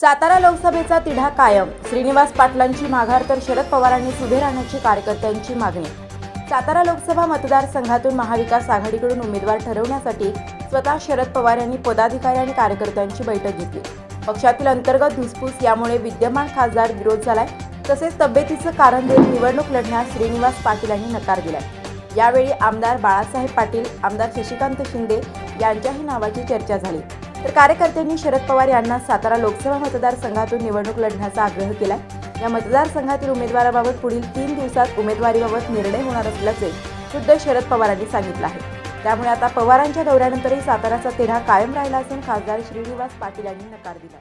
सातारा लोकसभेचा तिढा कायम. श्रीनिवास पाटलांची माघार तर शरद पवारांनी सुभे राहण्याची कार्यकर्त्यांची मागणी. सातारा लोकसभा मतदारसंघातून महाविकास आघाडीकडून उमेदवार ठरवण्यासाठी स्वतः शरद पवार यांनी पदाधिकारी आणि कार्यकर्त्यांची बैठक घेतली. पक्षातील अंतर्गत धुसफूस यामुळे विद्यमान खासदार विरोध झालाय. तसेच तब्येतीचं कारण देत निवडणूक लढण्यास श्रीनिवास पाटील यांनी नकार दिलाय. यावेळी आमदार बाळासाहेब पाटील आमदार शशिकांत शिंदे यांच्याही नावाची चर्चा झाली. तर कार्यकर्त्यांनी शरद पवार यांना सातारा लोकसभा मतदारसंघातून निवडणूक लढण्याचा आग्रह केला या मतदारसंघातील उमेदवाराबाबत पुढील तीन दिवसात उमेदवारीबाबत निर्णय होणार असल्याचे खुद्द शरद पवारांनी सांगितलं आहे. त्यामुळे आता पवारांच्या दौऱ्यानंतरही साताराचा तिढा कायम राहिला असून खासदार श्रीनिवास पाटील यांनी नकार दिला